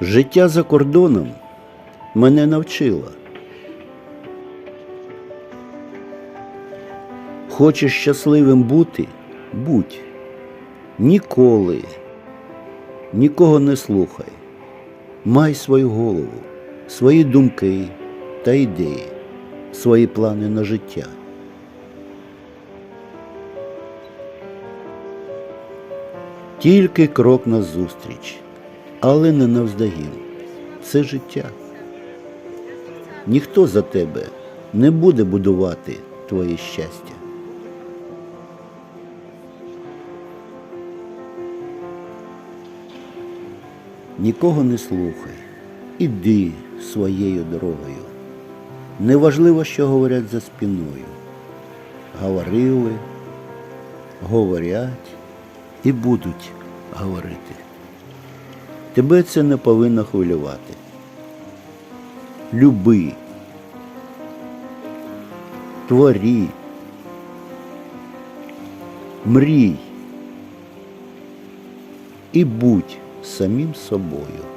Життя за кордоном мене навчило. Хочеш щасливим бути? Будь. Ніколи. Нікого не слухай. Май свою голову, свої думки та ідеї, свої плани на життя. Тільки крок назустріч, але не навздогін. Це життя. Ніхто за тебе не буде будувати твоє щастя. Нікого не слухай, іди своєю дорогою. Неважливо, що говорять за спиною. Говорили, говорять і будуть говорити. Тебе це не повинно хвилювати. Люби, творі, мрій і будь самим собою.